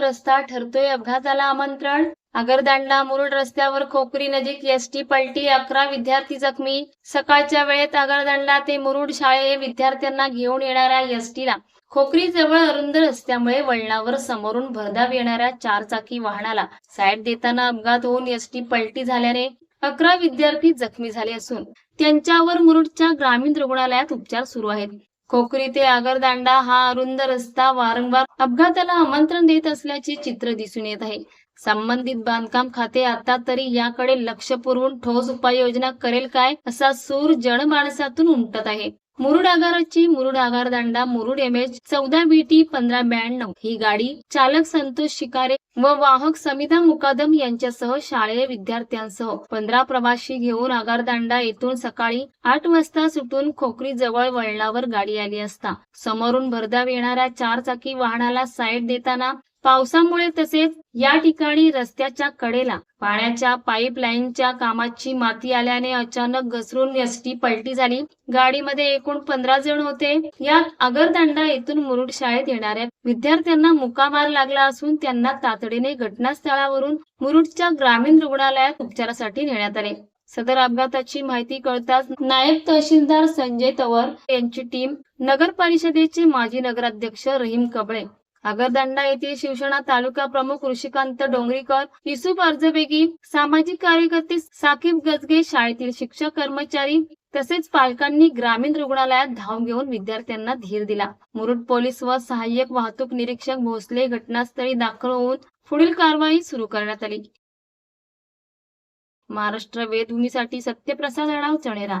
रस्ता ठरतोय अपघाताला आमंत्रण. आगरदांडा मुरुड रस्त्यावर खोकरी नजीक एसटी पलटी अकरा विद्यार्थी जखमी. सकाळच्या वेळेत आगरदांडा ते मुरुड शाळे विद्यार्थ्यांना घेऊन येणाऱ्या एसटीला. खोकरी जवळ अरुंद रस्त्यामुळे वळणावर समोरून भरधाव येणाऱ्या चारचाकी वाहनाला साईड देताना अपघात होऊन एसटी पलटी झाल्याने अकरा विद्यार्थी जखमी झाले असून त्यांच्यावर मुरुडच्या ग्रामीण रुग्णालयात उपचार सुरू आहेत. खोकरी ते आगरदांडा हा अरुंद रस्ता वारंवार अपघाताला आमंत्रण देत असल्याचे चित्र दिसून येत आहे. संबंधित बांधकाम खाते आता तरी याकडे लक्ष पुरवून ठोस उपाययोजना करेल काय असा सूर जनमानसातून उमटत आहे. मुरुड आगाराची मुरुड आगारदांडा मुरुड एम एच चौदा बी टी पंधरा ब्याण्णव ही गाडी चालक संतोष शिकारे व वाहक समिता मुकादम यांच्यासह शालेय विद्यार्थ्यांसह पंधरा प्रवासी घेऊन आगारदांडा येथून सकाळी आठ वाजता सुटून खोकरी जवळ वळणावर गाडी आली असता. समोरून भरधाव येणाऱ्या चार चाकी वाहनाला साईड देताना पावसामुळे तसेच या ठिकाणी रस्त्याच्या कडेला पाण्याच्या पाईपलाईनच्या कामाची माती आल्याने अचानक घसरून एसटी पलटी झाली. गाडीमध्ये एकूण पंधरा जण होते. यात अगरदांडा येथून मुरुड शाळेत येणाऱ्या विद्यार्थ्यांना मुकामार लागला असून त्यांना तातडीने घटनास्थळावरून मुरुडच्या ग्रामीण रुग्णालयात उपचारासाठी नेण्यात आले. सदर अपघाताची माहिती कळताच नायब तहसीलदार संजय तवर यांची टीम नगर परिषदेचे माजी नगराध्यक्ष रहीम कबळे आगरदंडा येथील शिवसेना तालुका प्रमुख ऋषिकांत डोंगरीकर युसुफ अर्जबेगी सामाजिक कार्यकर्ते साकीब गजगे शाळेतील शिक्षक कर्मचारी तसेच पालकांनी ग्रामीण रुग्णालयात धाव घेऊन विद्यार्थ्यांना धीर दिला. मुरुड पोलीस व सहाय्यक वाहतूक निरीक्षक भोसले घटनास्थळी दाखल होऊन पुढील कारवाई सुरू करण्यात आली. महाराष्ट्र वेदभूमीसाठी सत्यप्रसाद आढाव चणेरा